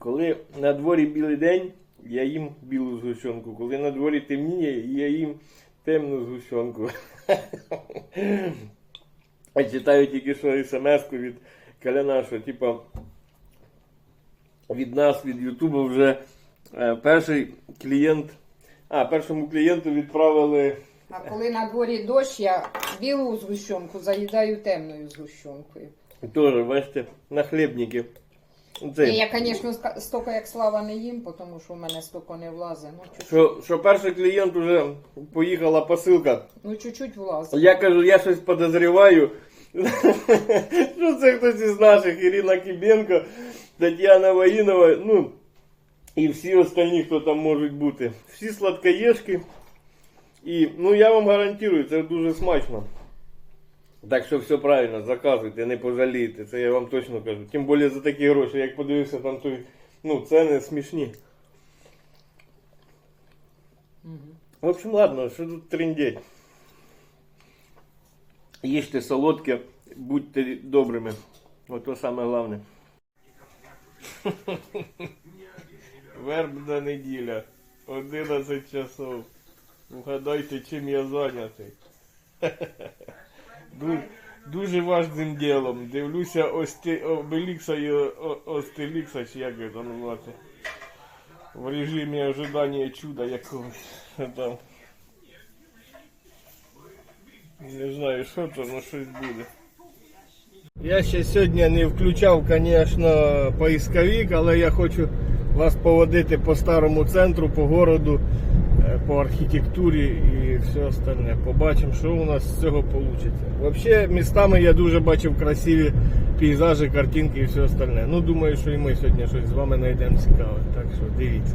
Коли на дворі білий день, я їм білу згущенку. Коли на дворі темніє, я їм темну згущенку. А читаю тільки що смс-ку від Каляна, що типа від нас, від Ютубу вже е, перший клієнт. А, першому клієнту відправили. А коли на дворі дощ, я білу згущенку заїдаю темною згущенкою. Теж, бачите, на хлібники. І я, звісно, стільки як слава не їм, тому що в мене стільки не влазить. Ну, що, що перший клієнт вже поїхала посилка. ну, чуть-чуть влазить. Я кажу, я щось подозріваю. Що це хтось із наших, Ірина Кібенко, Тетяна Воїнова, ну і всі остальні, хто там можуть бути. Всі сладкоєшки. І ну я вам гарантую, це дуже смачно. Так що все правильно, заказуйте, не пожалієте, це я вам точно кажу. Тим більше за такі гроші, як подивився там той, ну, ціни смішні. В общем, ладно, що тут трендеть. Їжте солодке, будьте добрими. Ото саме головне. Вербна неділя. 11 часов. Угадайте, чим я зайнятий. Дуже, дуже важним ділом. Дивлюся Осте, Обелікса і Остелікса, чи як його там. В режимі ожидання чуда якогось. Там. Не знаю, що то, але щось буде. Я ще сьогодні не включав, звісно, поисковик, але я хочу вас поводити по старому центру, по городу, по архітектурі і все остальне. Побачимо, що у нас з цього вийде. Взагалі, містами я дуже бачив красиві пейзажі, картинки і все остальне. Ну, думаю, що і ми сьогодні щось з вами знайдемо цікаве. Так що дивіться.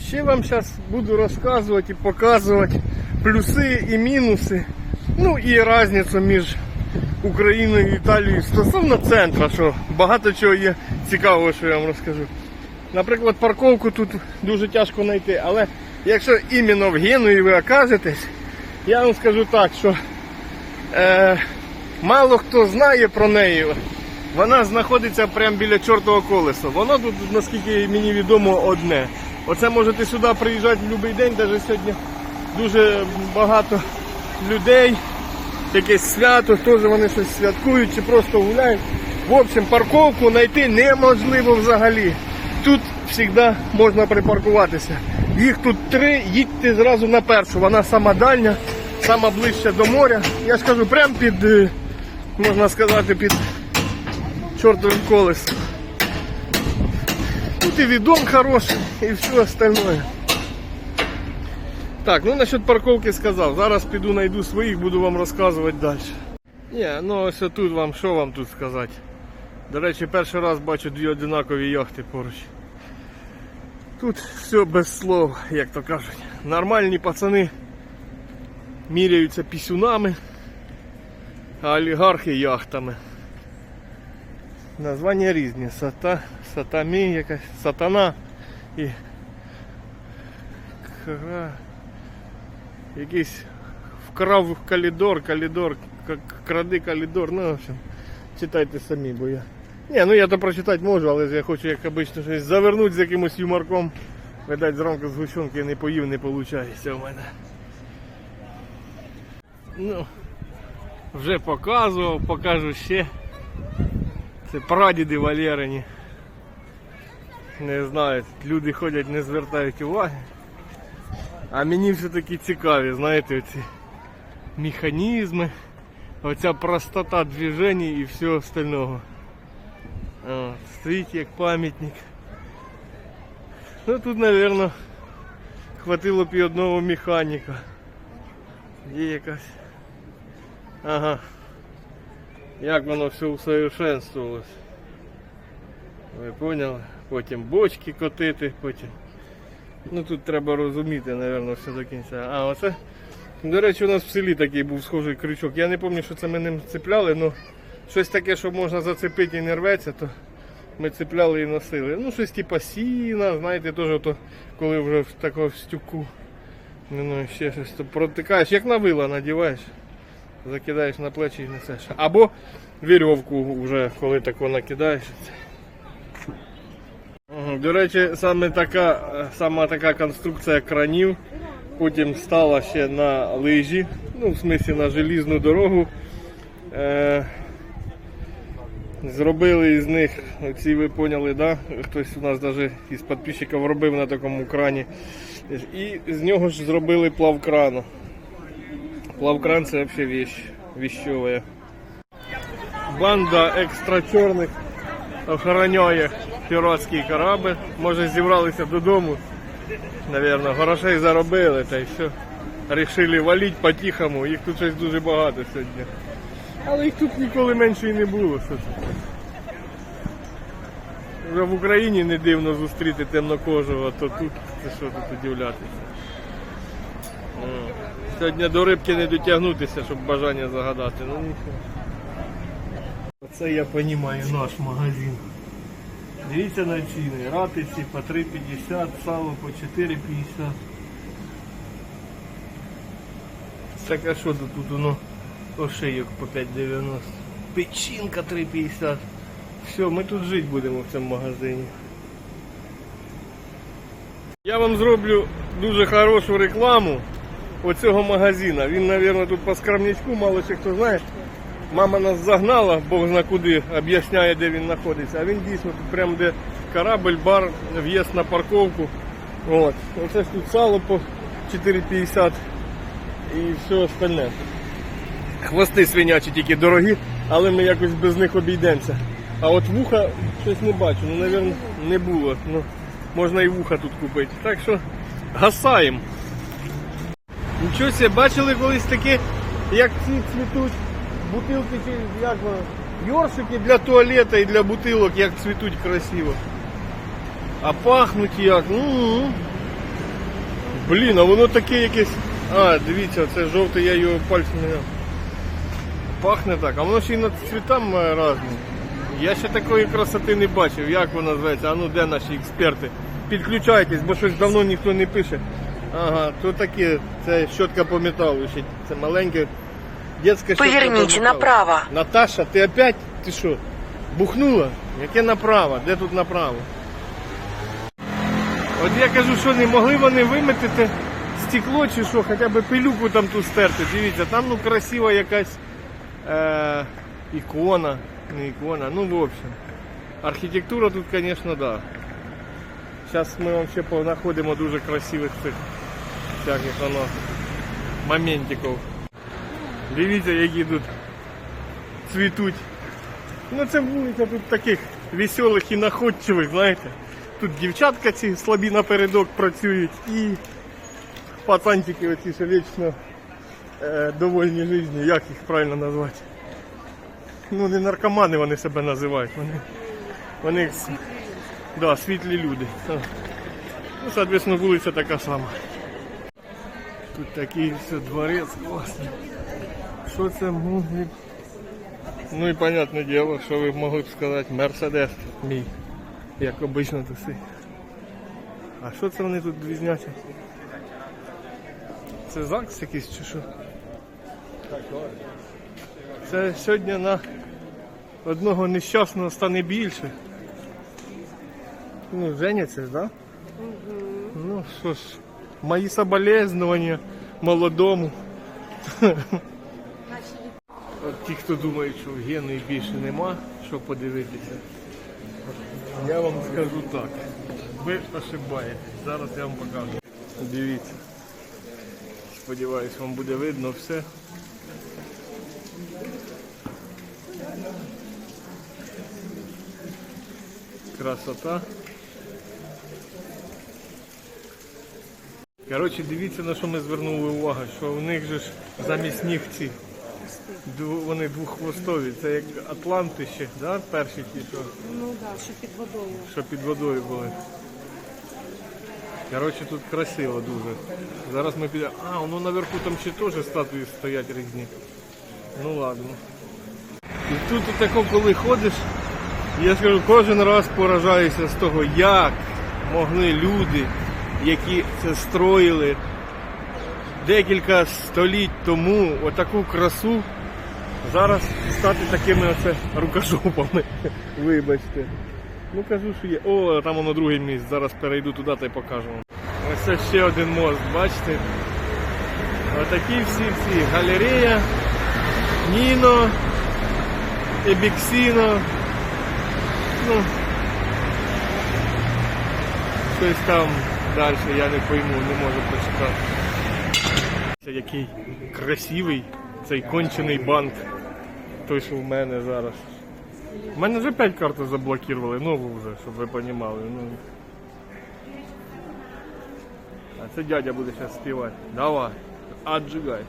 Ще вам зараз буду розказувати і показувати плюси і мінуси. Ну і різницю між Україною і Італією стосовно центра, що багато чого є цікавого, що я вам розкажу. Наприклад, парковку тут дуже тяжко знайти, але якщо іменно в Генуї ви окажетесь, я вам скажу так, що е, мало хто знає про неї. Вона знаходиться прямо біля чортового колеса. Воно тут, наскільки мені відомо, одне. Оце можете сюди приїжджати в будь-який день, навіть сьогодні дуже багато людей, якесь свято, теж вони щось святкують чи просто гуляють. В общем, парковку знайти неможливо взагалі. Тут завжди можна припаркуватися. Їх тут три, їдьте зразу на першу. Вона сама дальня, сама ближча до моря. Я ж кажу, прямо під, е, можна сказати, під чортовим колесом. Тут і відом хороший, і все остальное. Так, ну насчет парковки сказав. Зараз піду знайду своїх, буду вам розказувати далі. Ні, ну ось тут вам, що вам тут сказати. До речі, перший раз бачу дві одинакові яхти поруч. Тут все без слов, як то кажуть. Нормальні пацани міряються пісюнами, а олігархи яхтами. Названня різні. Сата, сатамі якась, сатана і кра... якийсь вкрав калідор, калідор, кради калідор, ну в общем, читайте самі, бо я. Ні, ну я то прочитати можу, але я хочу, як обично, щось завернути з якимось юморком. Видать, зранку згущенки не поїв, не виходить у мене. Ну, вже показував, покажу ще. Це прадіди Валерині. Не знаю, люди ходять, не звертають уваги. А мені все-таки цікаві, знаєте, оці механізми, оця простота движення і все остального. О, стоїть як пам'ятник. Ну тут, мабуть, хватило б і одного механіка. Є якась. Ага. Як воно все усовершенствувалось. Ви поняли? Потім бочки котити, потім. Ну тут треба розуміти, мабуть, все до кінця. А, оце. До речі, у нас в селі такий був схожий крючок. Я не пам'ятаю, що це ми ним цепляли, але щось таке, що можна зацепити і не рветься, то ми цепляли і носили. Ну, щось типу сіна, знаєте, теж то, коли вже в такому стюку. Ну, ще щось то протикаєш, як на вила надіваєш закидаєш на плечі і несеш. Або вірьовку вже коли таку накидаєш. До речі, саме така, сама така конструкція кранів потім стала ще на лижі, ну, в смислі на желізну дорогу. Е, зробили із них, ці ви поняли, да? хтось у нас навіть із підписчиків робив на такому крані. І з нього ж зробили плавкрану. Плавкран це взагалі вещь, вещовая. Банда екстра чорних охороняє піратський корабль. Може зібралися додому. Навірно, грошей заробили та й все. Рішили валити по-тихому. Їх тут щось дуже багато сьогодні. Але їх тут ніколи менше і не було. Це? Вже в Україні не дивно зустріти темнокожого, то тут це що тут удивлятися. Сьогодні до рибки не дотягнутися, щоб бажання загадати. Ну нічого. Оце я розумію наш магазин. Дивіться на ціни. Ратиці по 3,50, сало по 4,50. Так а що тут, тут воно ошийок по 5,90. Печінка 3,50. Все, ми тут жити будемо в цьому магазині. Я вам зроблю дуже хорошу рекламу оцього магазина. Він, мабуть, тут по скромнячку, мало ще хто знає. Мама нас загнала, Бог зна куди, об'ясняє, де він знаходиться. А він дійсно тут прямо де корабль, бар, в'їзд на парковку. От. Оце ж тут сало по 4,50 і все остальне. Хвости свинячі тільки дорогі, але ми якось без них обійдемося. А от вуха щось не бачу, ну, мабуть, не було. Ну, можна і вуха тут купити. Так що гасаємо. Нічого себе, бачили колись таке, як ці цвітуть бутилки чи як воно, йоршики для туалета і для бутилок, як цвітуть красиво. А пахнуть як. м-м. Блін, а воно таке якесь. А, дивіться, це жовте, я його пальцем не. Пахне так, а воно ще й над цвітами різні. Я ще такої красоти не бачив. Як воно називається? А ну де наші експерти? Підключайтесь, бо щось давно ніхто не пише. Ага, то таке, це щотка по металу ще. Це маленьке. Детська щотка по направо. Наташа, ти опять? Ти що? Бухнула? Яке направо? Де тут направо? От я кажу, що не могли вони виметити стекло чи що, хоча б пилюку там ту стерти. Дивіться, там ну красива якась е, ікона, не ікона, ну в общем. Архітектура тут, звісно, да. Зараз ми вам ще понаходимо дуже красивих цих всяких воно моментиків. Дивіться, які тут цвітуть. Ну це вулиця тут таких веселих і находчивих, знаєте. Тут дівчатка ці слабі напередок працюють і пацанчики оці що вічно е, довольні життю, як їх правильно назвати. Ну не наркомани вони себе називають. Вони, вони да, світлі люди. Ну, соответственно, вулиця така сама. Тут такий все дворець класний. Що це може? Ну і понятне діло, що ви могли б сказати, Мерседес мій, як обично туси. А що це вони тут різняться? Це ЗАГС якийсь чи що? Це сьогодні на одного нещасного стане більше. Ну, женяться ж, да? Ну що ж, мої соболезнования молодому. От ті, хто думає, що в Гени більше нема, що подивитися. Я вам скажу так. Ви ошибаєтесь. Зараз я вам покажу. Дивіться. Сподіваюсь, вам буде видно все. Красота. Коротше, дивіться на що ми звернули увагу, що у них же ж замість ніг ці Вони двоххвостові, це як Атланти ще, да? перші ті, що, Ну да, що під водою. що під водою були. Коротше, тут красиво дуже. Зараз ми підемо. А, воно наверху там ще теж статуї стоять різні. Ну ладно. І тут тако, коли ходиш, я скажу, кожен раз поражаюся з того, як могли люди, які це строїли декілька століть тому, отаку красу, зараз стати такими оце рукожопами. Вибачте. Ну кажу, що є. О, там воно другий міст. Зараз перейду туди та й покажу вам. Ось це ще один мост, бачите? Отакі всі всі. Галерея, Ніно, Ебіксіно. Ну, щось там далі я не пойму, не можу прочитати. Який красивий цей кончений банк. Той, що в мене зараз. У мене вже 5 карт заблокували, нову вже, щоб ви розуміли. Ну. А це дядя буде зараз співати. Давай, отжигай.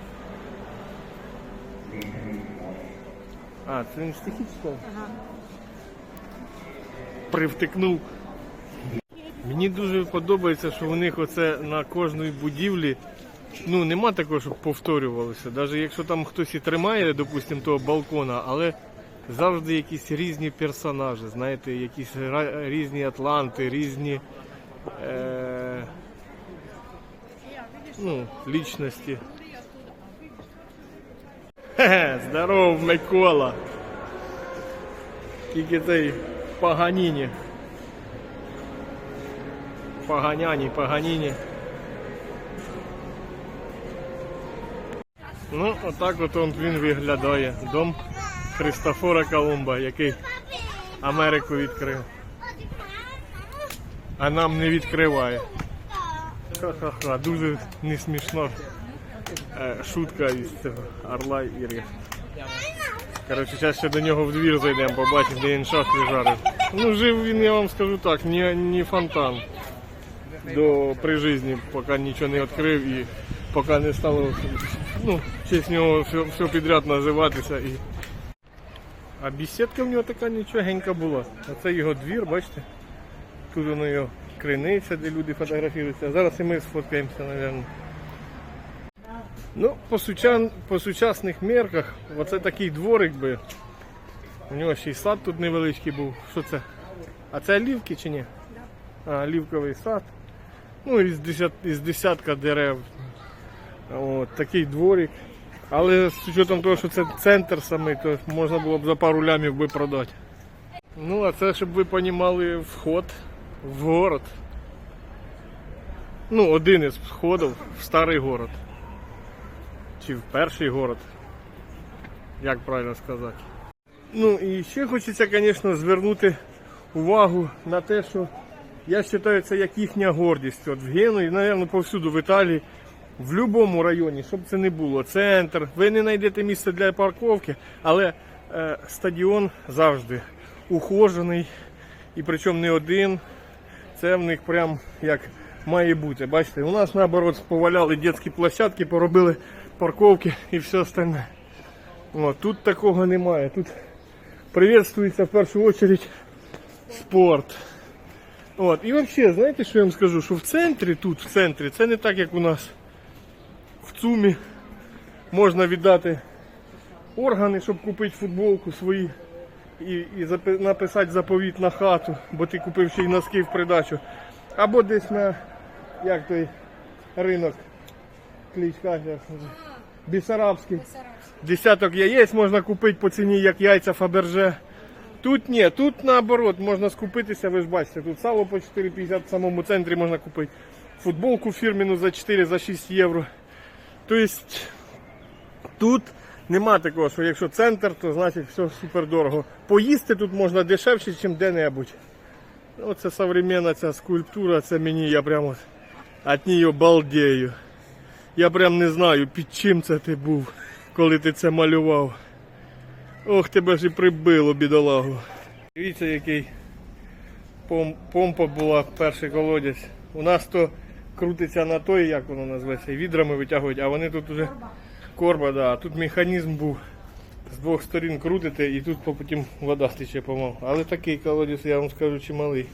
А, це стихи читав? Ага. Привтикнув. Мені дуже подобається, що у них оце на кожній будівлі. Ну, нема такого, щоб повторювалося. Навіть якщо там хтось і тримає, допустимо, того балкона, але завжди якісь різні персонажі, знаєте, якісь різні атланти, різні е, ну, лічності. Хе-хе, здоров, Микола. Тільки цей Паганіні. Паганяні, Паганіні. Ну, отак от він виглядає. Дом Христофора Колумба, який Америку відкрив. А нам не відкриває. Ха-ха-ха, дуже не смішно. Е, шутка із цього орла і решти. Коротше, зараз ще до нього в двір зайдемо, побачимо, де він шахти жарив. Ну, жив він, я вам скажу так, не, не фонтан. До при житті, поки нічого не відкрив і поки не стало ну, честь нього все, все підряд називатися. І... А бесідка в нього така нічогенька була. Оце його двір, бачите? Тут воно його криниця, де люди фотографуються. Зараз і ми сфоткаємося, мабуть. Ну, по, сучан, по сучасних мерках, оце такий дворик би. У нього ще й сад тут невеличкий був. Що це? А це олівки чи ні? А, олівковий сад. Ну, із, десят, із десятка дерев. От, такий дворик. Але з учетом того, що це центр самий, то можна було б за пару лямів би продати. Ну, а це, щоб ви розуміли, вход в город. Ну, один із входів в старий город чи в перший город. Як правильно сказати. Ну і ще хочеться, звісно, звернути увагу на те, що я вважаю, це як їхня гордість. От в Генуї, мабуть, повсюду в Італії, в будь-якому районі, щоб це не було, центр, ви не знайдете місце для парковки, але е, стадіон завжди ухожений і причому не один. Це в них прям як має бути. Бачите, у нас наоборот поваляли дитячі площадки, поробили парковки і все остальне. О, тут такого немає. Тут приветствується в першу чергу спорт. От. І взагалі, знаєте, що я вам скажу? Що в центрі, тут, в центрі, це не так, як у нас в ЦУМі можна віддати органи, щоб купити футболку свої і, і написати заповіт на хату, бо ти купив ще й носки в придачу. Або десь на як той ринок кличка? Бісарабський. Десяток яєць можна купити по ціні, як яйця Фаберже. Тут ні, тут наоборот можна скупитися, ви ж бачите, тут сало по 4,50 в самому центрі можна купити. Футболку фірмену за 4 за 6 євро. Тобто тут нема такого, що якщо центр, то значить все супер дорого. Поїсти тут можна дешевше, ніж де-небудь. Оце современна ця скульптура, це мені я прямо від неї балдею. Я прям не знаю, під чим це ти був, коли ти це малював. Ох, тебе ж і прибило, бідолагу. Дивіться, який пом- помпа була перший колодязь. У нас то крутиться на той, як воно називається, відрами витягують, а вони тут уже корба, да. а тут механізм був. З двох сторін крутите і тут потім вода стече помалу. Але такий колодязь, я вам скажу, чималий.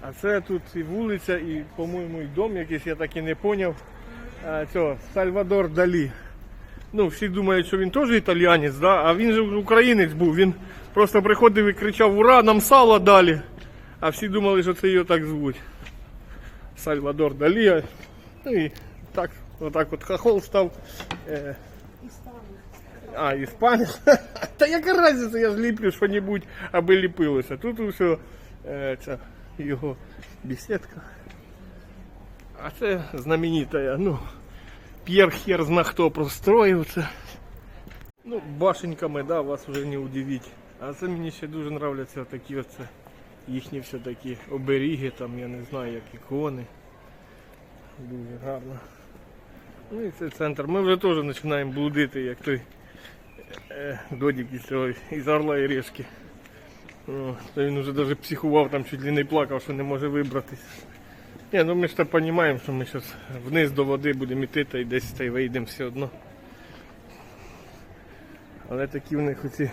А це тут і вулиця, і, по-моєму, і дом якийсь, я так і не поняв. Цього, Сальвадор Далі. Ну, всі думають, що він теж італіянець, да? а він же українець був. Він просто приходив і кричав Ура, нам сало далі. А всі думали, що це його так звуть. Сальвадор Далі. Ну і так, отак от хахол став. Е, А, іспанець? Та яка разниця, я ж ліплю що-небудь, аби ліпилося. Тут усе е, ця його бесідка. А це знаменита, ну, П'єр хер зна хто простроїв це. Ну, башеньками, да, вас вже не удивить. А це мені ще дуже нравляться такі оце їхні все такі оберіги, там, я не знаю, як ікони. Дуже гарно. Ну і це центр. Ми вже теж починаємо блудити, як той е, додік із цього, із Орла і Решки. О, то він вже навіть психував, там чуть ли не плакав, що не може вибратись. Ні, ну ми ж так розуміємо, що ми зараз вниз до води будемо йти та й десь та й вийдемо все одно. Але такі в них оці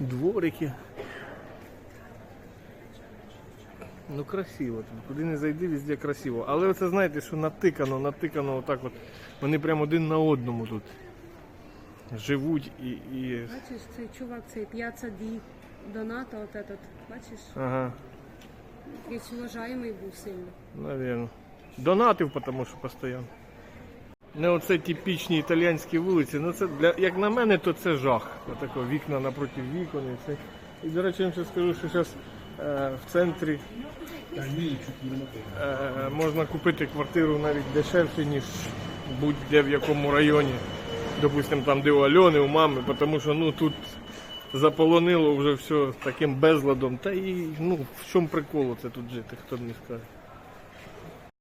дворики. Ну красиво тут. Куди не зайди, везде красиво. Але оце знаєте, що натикано, натикано отак от. Вони прямо один на одному тут. Живуть і. і... Бачиш, цей чувак, цей п'яца ді Доната, от этот, бачиш, Ага, якийсь уважаємий був сильно. навірно. Донатив, тому що постійно. Не оце типічні італійські вулиці. Ну це для як на мене, то це жах. Отако вікна напроти вікон і це. І до речі, я вам ще скажу, що зараз е, в центрі е, можна купити квартиру навіть дешевше, ніж будь-де в якому районі. Допустимо, там, де у Альони, у мами, тому що ну тут заполонило вже все таким безладом. Та і ну в чому прикол це тут жити, хто мені скаже.